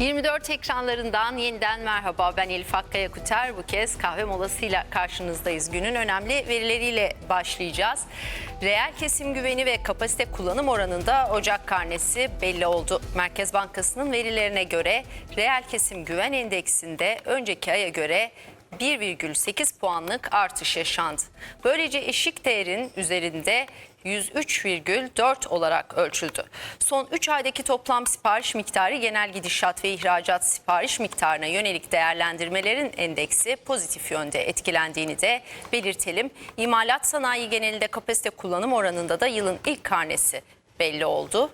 24 ekranlarından yeniden merhaba. Ben Elif Akkaya Kuter. Bu kez kahve molasıyla karşınızdayız. Günün önemli verileriyle başlayacağız. Reel kesim güveni ve kapasite kullanım oranında Ocak karnesi belli oldu. Merkez Bankası'nın verilerine göre reel kesim güven endeksinde önceki aya göre 1,8 puanlık artış yaşandı. Böylece eşik değerin üzerinde 103,4 olarak ölçüldü. Son 3 aydaki toplam sipariş miktarı genel gidişat ve ihracat sipariş miktarına yönelik değerlendirmelerin endeksi pozitif yönde etkilendiğini de belirtelim. İmalat sanayi genelinde kapasite kullanım oranında da yılın ilk karnesi belli oldu.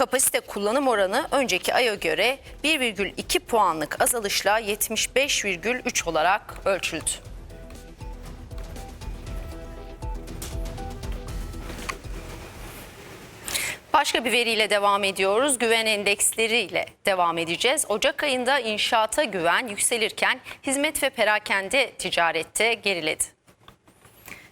Kapasite kullanım oranı önceki aya göre 1,2 puanlık azalışla 75,3 olarak ölçüldü. Başka bir veriyle devam ediyoruz. Güven endeksleriyle devam edeceğiz. Ocak ayında inşaata güven yükselirken hizmet ve perakende ticarette geriledi.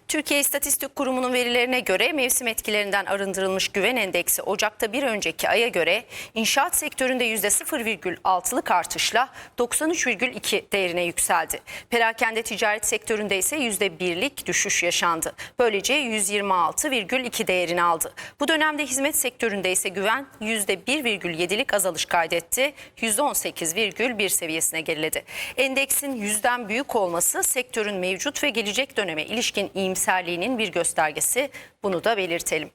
Türkiye İstatistik Kurumu'nun verilerine göre mevsim etkilerinden arındırılmış güven endeksi Ocak'ta bir önceki aya göre inşaat sektöründe %0,6'lık artışla 93,2 değerine yükseldi. Perakende ticaret sektöründe ise %1'lik düşüş yaşandı. Böylece 126,2 değerini aldı. Bu dönemde hizmet sektöründe ise güven %1,7'lik azalış kaydetti. %18,1 seviyesine geriledi. Endeksin yüzden büyük olması sektörün mevcut ve gelecek döneme ilişkin iyimserliğinin bir göstergesi. Bunu da belirtelim.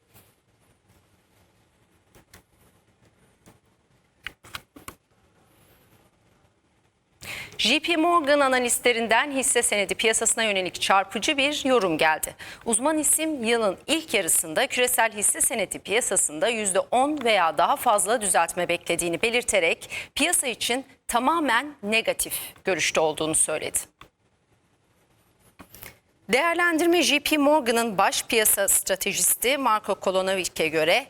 JP Morgan analistlerinden hisse senedi piyasasına yönelik çarpıcı bir yorum geldi. Uzman isim yılın ilk yarısında küresel hisse senedi piyasasında %10 veya daha fazla düzeltme beklediğini belirterek piyasa için tamamen negatif görüşte olduğunu söyledi. Değerlendirme JP Morgan'ın baş piyasa stratejisti Marco Kolonovic'e göre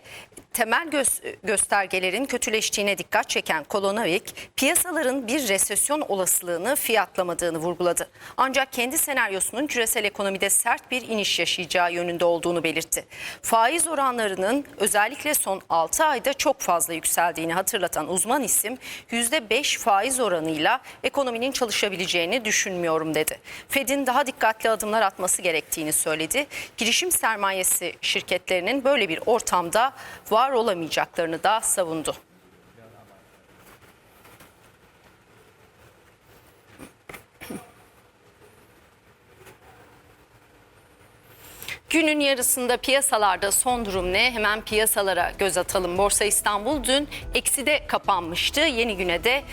temel gö- göstergelerin kötüleştiğine dikkat çeken Kolonovic, piyasaların bir resesyon olasılığını fiyatlamadığını vurguladı. Ancak kendi senaryosunun küresel ekonomide sert bir iniş yaşayacağı yönünde olduğunu belirtti. Faiz oranlarının özellikle son 6 ayda çok fazla yükseldiğini hatırlatan uzman isim, %5 faiz oranıyla ekonominin çalışabileceğini düşünmüyorum dedi. Fed'in daha dikkatli adımlar atması gerektiğini söyledi. Girişim sermayesi şirketlerinin böyle bir ortamda var olamayacaklarını da savundu. Günün yarısında piyasalarda son durum ne? Hemen piyasalara göz atalım. Borsa İstanbul dün ekside kapanmıştı. Yeni güne de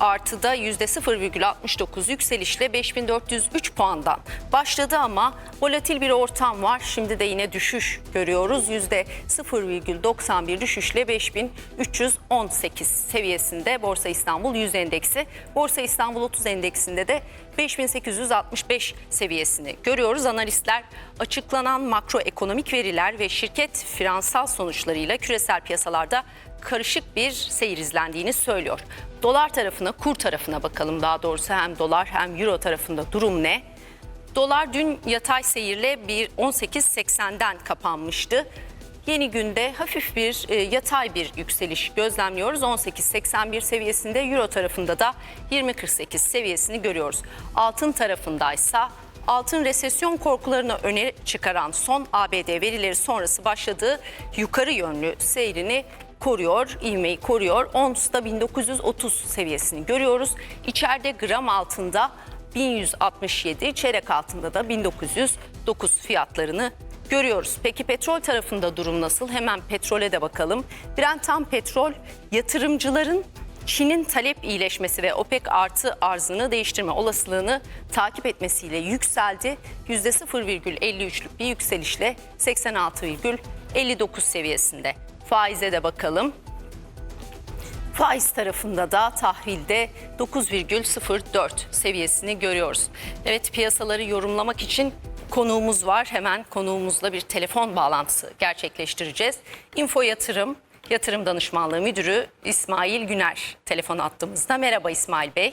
artıda %0,69 yükselişle 5403 puandan başladı ama volatil bir ortam var. Şimdi de yine düşüş görüyoruz. %0,91 düşüşle 5318 seviyesinde Borsa İstanbul 100 endeksi. Borsa İstanbul 30 endeksinde de 5865 seviyesini görüyoruz. Analistler açıklanan makroekonomik veriler ve şirket finansal sonuçlarıyla küresel piyasalarda karışık bir seyir izlendiğini söylüyor. Dolar tarafına, kur tarafına bakalım daha doğrusu hem dolar hem euro tarafında durum ne? Dolar dün yatay seyirle bir 18.80'den kapanmıştı. Yeni günde hafif bir e, yatay bir yükseliş gözlemliyoruz. 18.81 seviyesinde Euro tarafında da 20.48 seviyesini görüyoruz. Altın tarafındaysa altın resesyon korkularını öne çıkaran son ABD verileri sonrası başladığı yukarı yönlü seyrini koruyor, ivmeyi koruyor. Ons'ta 1930 seviyesini görüyoruz. İçeride gram altında 1167, çeyrek altında da 1909 fiyatlarını görüyoruz. Peki petrol tarafında durum nasıl? Hemen petrole de bakalım. Brent tam petrol yatırımcıların Çin'in talep iyileşmesi ve OPEC artı arzını değiştirme olasılığını takip etmesiyle yükseldi. %0,53'lük bir yükselişle 86,59 seviyesinde. Faize de bakalım. Faiz tarafında da tahvilde 9,04 seviyesini görüyoruz. Evet piyasaları yorumlamak için konuğumuz var. Hemen konuğumuzla bir telefon bağlantısı gerçekleştireceğiz. Info Yatırım Yatırım Danışmanlığı Müdürü İsmail Güner telefon attığımızda. Merhaba İsmail Bey.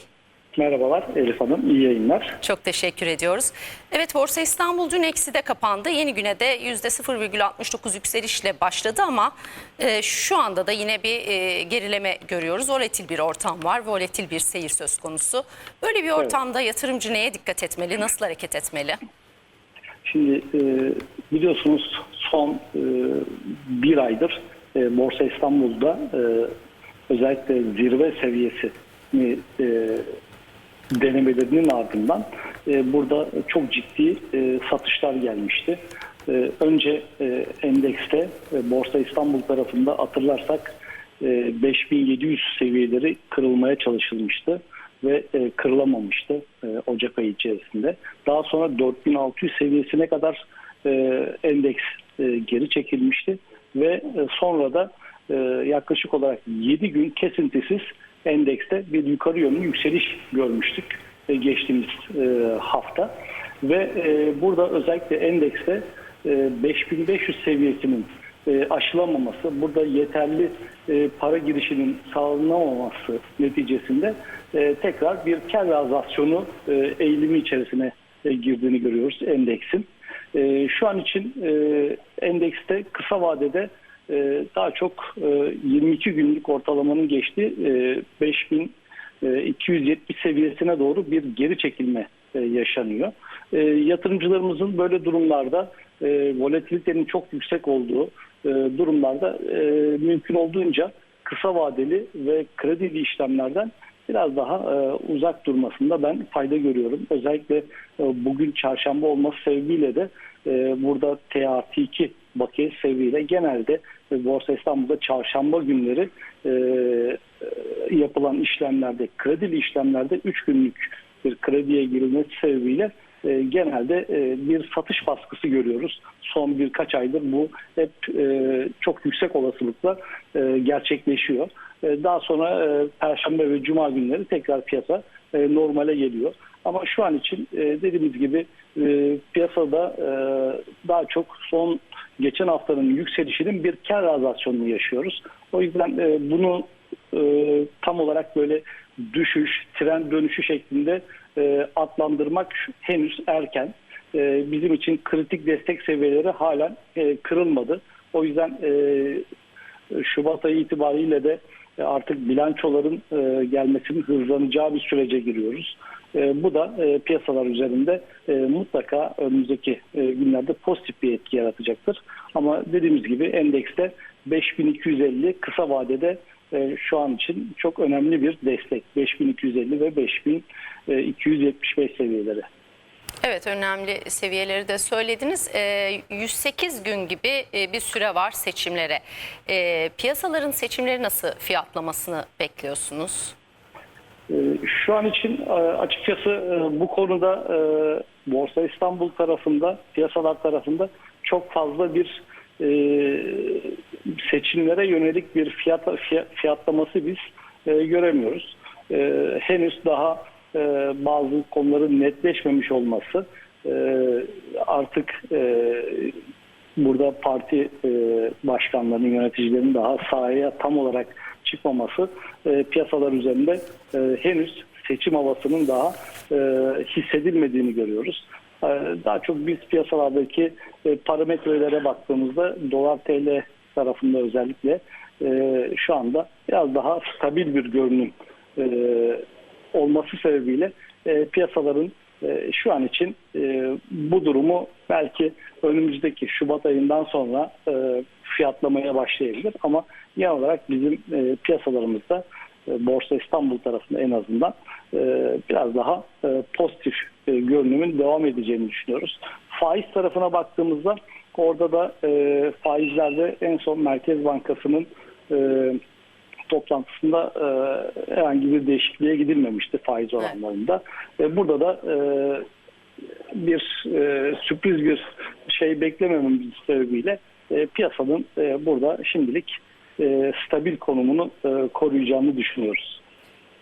Merhabalar Elif Hanım, iyi yayınlar. Çok teşekkür ediyoruz. Evet Borsa İstanbul dün ekside kapandı. Yeni güne de %0,69 yükselişle başladı ama e, şu anda da yine bir e, gerileme görüyoruz. Volatil bir ortam var, volatil bir seyir söz konusu. Böyle bir ortamda yatırımcı neye dikkat etmeli, nasıl hareket etmeli? Şimdi e, biliyorsunuz son e, bir aydır e, Borsa İstanbul'da özellikle zirve seviyesini e, denemelerinin ardından burada çok ciddi satışlar gelmişti. Önce endekste Borsa İstanbul tarafında hatırlarsak e, 5700 seviyeleri kırılmaya çalışılmıştı ve e, kırılamamıştı e, Ocak ayı içerisinde. Daha sonra 4600 seviyesine kadar e, endeks e, geri çekilmişti ve e, sonra da e, yaklaşık olarak 7 gün kesintisiz endekste bir yukarı yönlü yükseliş görmüştük e, geçtiğimiz e, hafta ve e, burada özellikle endekste e, 5500 seviyesinin e, aşılamaması, burada yeterli e, para girişinin sağlanamaması neticesinde e, tekrar bir kar realizasyonu e, eğilimi içerisine e, girdiğini görüyoruz endeksin. Şu an için endekste kısa vadede daha çok e, 22 günlük ortalamanın geçtiği e, 5270 seviyesine doğru bir geri çekilme yaşanıyor. E, yatırımcılarımızın böyle durumlarda volatilitenin çok yüksek olduğu e, durumlarda e, mümkün olduğunca kısa vadeli ve kredili işlemlerden biraz daha e, uzak durmasında ben fayda görüyorum. Özellikle bugün çarşamba olması sebebiyle de burada TAT2 bakiye seviyeyle genelde e, Borsa İstanbul'da çarşamba günleri yapılan işlemlerde, kredili işlemlerde 3 günlük bir krediye girilmesi sebebiyle e, genelde e, bir satış baskısı görüyoruz. Son birkaç aydır bu hep e, çok yüksek olasılıkla e, gerçekleşiyor. E, daha sonra e, Perşembe ve Cuma günleri tekrar piyasa e, normale geliyor. Ama şu an için e, dediğimiz gibi e, piyasada e, daha çok son geçen haftanın yükselişinin bir kar realizasyonunu yaşıyoruz. O yüzden e, bunu e, tam olarak böyle düşüş, trend dönüşü şeklinde e, adlandırmak henüz erken. E, bizim için kritik destek seviyeleri halen e, kırılmadı. O yüzden e, Şubat ayı itibariyle de artık bilançoların gelmesinin hızlanacağı bir sürece giriyoruz. E, bu da e, piyasalar üzerinde e, mutlaka önümüzdeki e, günlerde pozitif bir etki yaratacaktır. Ama dediğimiz gibi endekste 5250 kısa vadede e, şu an için çok önemli bir destek. 5250 ve 5275 seviyeleri. Evet önemli seviyeleri de söylediniz. Ee, 108 gün gibi e, bir süre var seçimlere. Ee, piyasaların seçimleri nasıl fiyatlamasını bekliyorsunuz? Ee, Şu an için e, açıkçası e, bu konuda e, Borsa İstanbul tarafında, piyasalar tarafında çok fazla bir seçimlere yönelik bir fiyat fiya- fiyatlaması biz göremiyoruz. Henüz daha bazı konuların netleşmemiş olması artık burada parti başkanlarının, yöneticilerin daha sahaya tam olarak çıkmaması e, piyasalar üzerinde e, henüz seçim havasının daha e, hissedilmediğini görüyoruz. E, daha çok biz piyasalardaki e, parametrelere baktığımızda dolar TL tarafında özellikle e, şu anda biraz daha stabil bir görünüm e, olması sebebiyle e, piyasaların e, şu an için e, bu durumu belki önümüzdeki Şubat ayından sonra e, fiyatlamaya başlayabilir ama genel olarak bizim e, piyasalarımızda e, Borsa İstanbul tarafında en azından e, biraz daha e, pozitif e, görünümün devam edeceğini düşünüyoruz. Faiz tarafına baktığımızda orada da e, faizlerde en son Merkez Bankası'nın e, toplantısında e, herhangi bir değişikliğe gidilmemişti faiz oranlarında. E, burada da e, bir e, sürpriz bir şey beklemememiz sebebiyle e, piyasanın e, burada şimdilik e, stabil konumunu e, koruyacağını düşünüyoruz.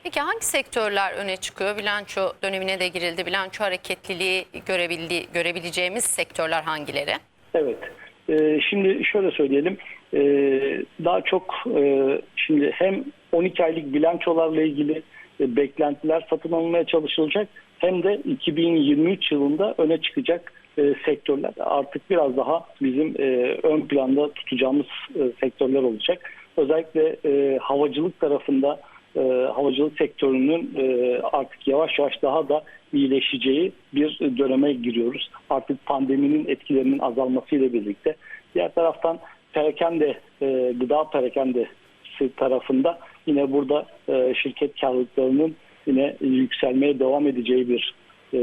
Peki hangi sektörler öne çıkıyor? Bilanço dönemine de girildi. Bilanço hareketliliği görebildi, görebileceğimiz sektörler hangileri? Evet. Ee, şimdi şöyle söyleyelim. Ee, daha çok e, şimdi hem 12 aylık bilançolarla ilgili e, beklentiler satın alınmaya çalışılacak hem de 2023 yılında öne çıkacak e, sektörler artık biraz daha bizim e, ön planda tutacağımız e, sektörler olacak. Özellikle e, havacılık tarafında e, havacılık sektörünün e, artık yavaş yavaş daha da iyileşeceği bir döneme giriyoruz. Artık pandeminin etkilerinin azalmasıyla birlikte. Diğer taraftan perakende, e, gıda perakendesi tarafında yine burada e, şirket karlılıklarının yine yükselmeye devam edeceği bir e,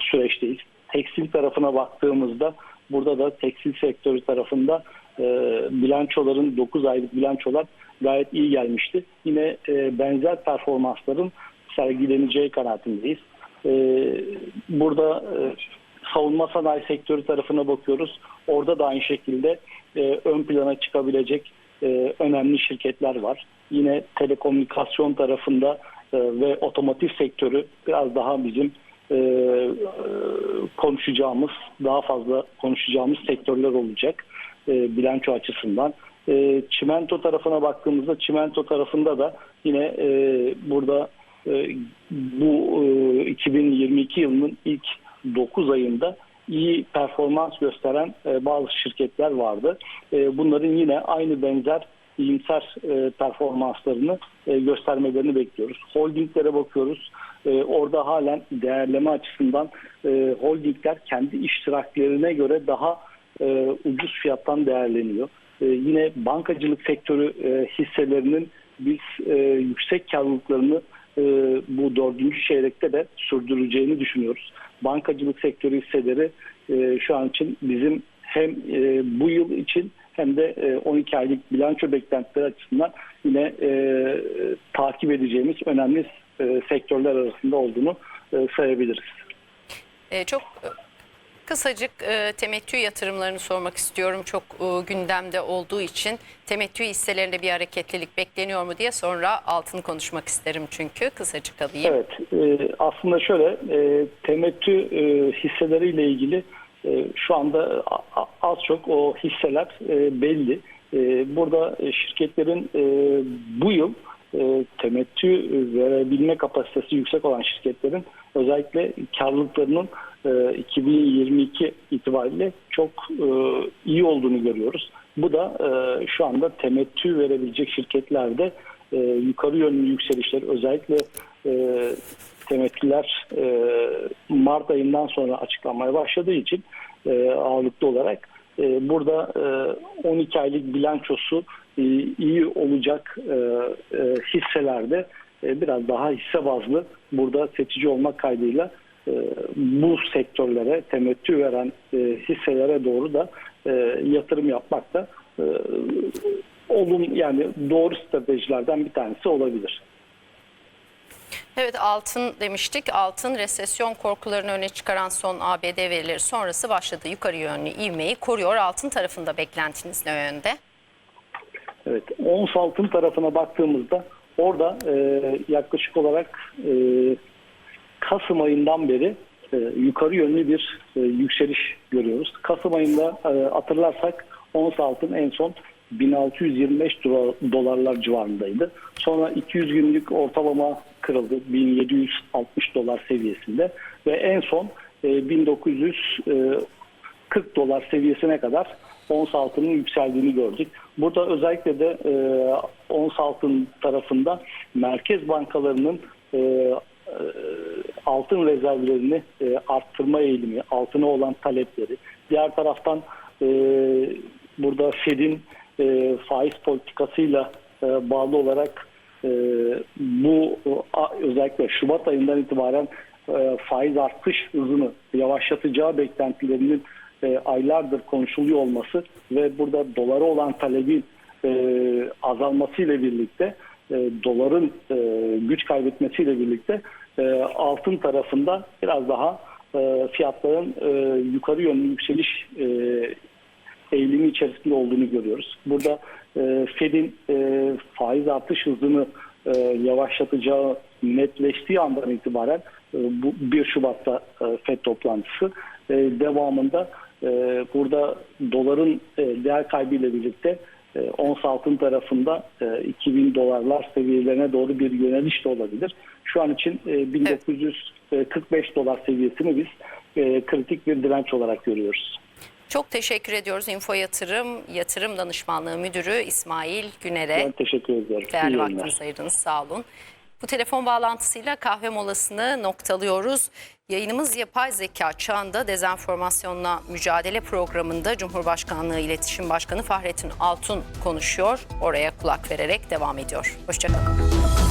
süreçteyiz. Tekstil tarafına baktığımızda burada da tekstil sektörü tarafında e, bilançoların 9 aylık bilançolar gayet iyi gelmişti. Yine e, benzer performansların sergileneceği kanaatindeyiz. E, burada e, savunma sanayi sektörü tarafına bakıyoruz. Orada da aynı şekilde e, ön plana çıkabilecek e, önemli şirketler var. Yine telekomünikasyon tarafında e, ve otomotiv sektörü biraz daha bizim e, konuşacağımız, daha fazla konuşacağımız sektörler olacak e, bilanço açısından. E, çimento tarafına baktığımızda çimento tarafında da yine e, burada e, bu e, 2022 yılının ilk 9 ayında iyi performans gösteren e, bazı şirketler vardı. E, bunların yine aynı benzer iyimser e, performanslarını e, göstermelerini bekliyoruz. Holdinglere bakıyoruz. E, orada halen değerleme açısından e, holdingler kendi iştiraklerine göre daha e, ucuz fiyattan değerleniyor. E, yine bankacılık sektörü e, hisselerinin biz e, yüksek karlılıklarını e, bu dördüncü çeyrekte de sürdüreceğini düşünüyoruz. Bankacılık sektörü hisseleri e, şu an için bizim hem e, bu yıl için hem de e, 12 aylık bilanço beklentileri açısından yine e, takip edeceğimiz önemli e, sektörler arasında olduğunu e, sayabiliriz. E, çok e, kısacık e, temettü yatırımlarını sormak istiyorum. Çok e, gündemde olduğu için temettü hisselerinde bir hareketlilik bekleniyor mu diye sonra altını konuşmak isterim çünkü. Kısacık alayım. Evet, e, aslında şöyle e, temettü e, hisseleriyle ilgili e, şu anda az çok o hisseler e, belli. E, burada e, şirketlerin e, bu yıl e, temettü verebilme kapasitesi yüksek olan şirketlerin özellikle karlılıklarının e, 2022 itibariyle çok e, iyi olduğunu görüyoruz. Bu da e, şu anda temettü verebilecek şirketlerde e, yukarı yönlü yükselişler özellikle e, temettüler e, Mart ayından sonra açıklanmaya başladığı için e, ağırlıklı olarak e, burada e, 12 aylık bilançosu e, iyi olacak e, e, hisselerde e, biraz daha hisse bazlı burada seçici olmak kaydıyla e, bu sektörlere temettü veren e, hisselere doğru da e, yatırım yapmak da e, olum yani doğru stratejilerden bir tanesi olabilir. Evet altın demiştik. Altın resesyon korkularını öne çıkaran son ABD verileri sonrası başladı yukarı yönlü ivmeyi koruyor. Altın tarafında beklentiniz ne yönde? Evet, ons altın tarafına baktığımızda orada e, yaklaşık olarak e, Kasım ayından beri e, yukarı yönlü bir e, yükseliş görüyoruz. Kasım ayında e, hatırlarsak ons altın en son 1625 dolar- dolarlar civarındaydı. Sonra 200 günlük ortalama kırıldı 1760 dolar seviyesinde ve en son e, 1940 dolar seviyesine kadar ons altının yükseldiğini gördük. Burada özellikle de e, ons altın tarafında merkez bankalarının e, e, altın rezervlerini e, arttırma eğilimi, altına olan talepleri. Diğer taraftan e, burada Fed'in e, faiz politikasıyla e, bağlı olarak e, bu özellikle Şubat ayından itibaren e, faiz artış hızını yavaşlatacağı beklentilerinin e, aylardır konuşuluyor olması ve burada dolara olan talebin e, azalmasıyla birlikte doların güç kaybetmesiyle birlikte altın tarafında biraz daha fiyatların yukarı yönlü yükseliş eğilimi içerisinde olduğunu görüyoruz. Burada Fed'in faiz artış hızını e, yavaşlatacağı netleştiği andan itibaren e, bu 1 Şubat'ta e, Fed toplantısı e, devamında e, burada doların e, değer kaybıyla birlikte e, ons altın tarafında e, 2000 dolarlar seviyelerine doğru bir yöneliş de olabilir. Şu an için e, 1945 dolar seviyesini biz e, kritik bir direnç olarak görüyoruz. Çok teşekkür ediyoruz Info Yatırım, Yatırım Danışmanlığı Müdürü İsmail Güner'e. Ben teşekkür. İyi Değerli vaktinizi ayırdınız. Sağ olun. Bu telefon bağlantısıyla kahve molasını noktalıyoruz. Yayınımız yapay zeka çağında dezenformasyonla mücadele programında Cumhurbaşkanlığı İletişim Başkanı Fahrettin Altun konuşuyor. Oraya kulak vererek devam ediyor. Hoşçakalın.